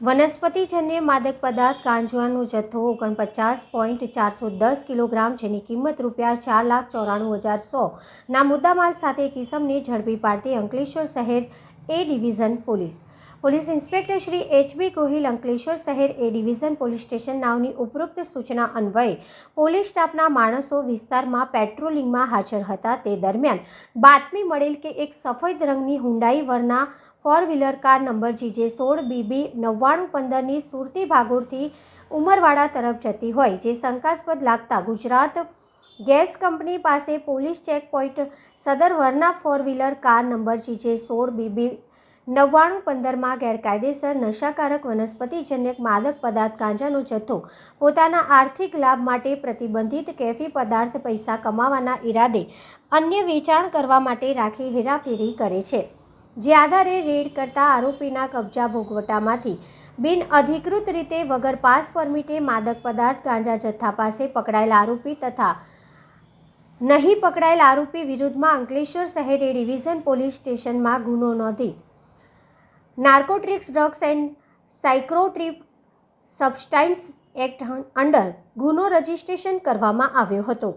વનસ્પતિજન્ય માદક પદાર્થ ગાંજાનો જથ્થો ઓગણપચાસ પોઈન્ટ ચારસો દસ કિલોગ્રામ, જેની કિંમત રૂપિયા ચાર લાખ ચોરાણું હજાર સો ના મુદ્દામાલ સાથે કિસમને ઝડપી પાડતી અંકલેશ્વર શહેર A division police. Police inspector Shri HB Gohil Ankleshwar શહેર એ ડિવિઝન પોલીસ સ્ટેશન નાવની ઉપરોક્ત સૂચના અન્વયે પોલીસ સ્ટાફના માણસો વિસ્તારમાં પેટ્રોલિંગમાં હાજર હતા. તે દરમિયાન બાતમી મળેલ કે એક સફેદ રંગની Hyundai Verna four wheeler car number GJ સોળ બીબી નવ્વાણું પંદરની સુરતી ભાગોળથી ઉમરવાડા તરફ જતી હોય, જે શંકાસ્પદ લાગતા ગુજરાત ગેસ કંપની પાસે પોલીસ ચેક પોઈન્ટ સદર Verna four wheeler car number GJ સોળ બીબી નવ્વાણું પંદરમાં ગેરકાયદેસર નશાકારક વનસ્પતિજન્યક માદક પદાર્થ ગાંજાનો જથ્થો પોતાના આર્થિક લાભ માટે પ્રતિબંધિત કેફી પદાર્થ પૈસા કમાવાના ઈરાદે અન્ય વેચાણ કરવા માટે રાખી હેરાફેરી કરે છે. જે આધારે રેડ કરતા આરોપીના કબજા ભોગવટામાંથી બિન અધિકૃત રીતે વગર પાસ પરમિટે માદક પદાર્થ ગાંજા જથ્થા પાસે પકડાયેલ આરોપી તથા નહીં પકડાયેલ આરોપી વિરુદ્ધમાં અંકલેશ્વર શહેરે ડિવિઝન પોલીસ સ્ટેશનમાં ગુનો નોંધી narcotics drugs and psychotropic substances act under ગુનો રજિસ્ટ્રેશન કરવામાં આવ્યો હતો.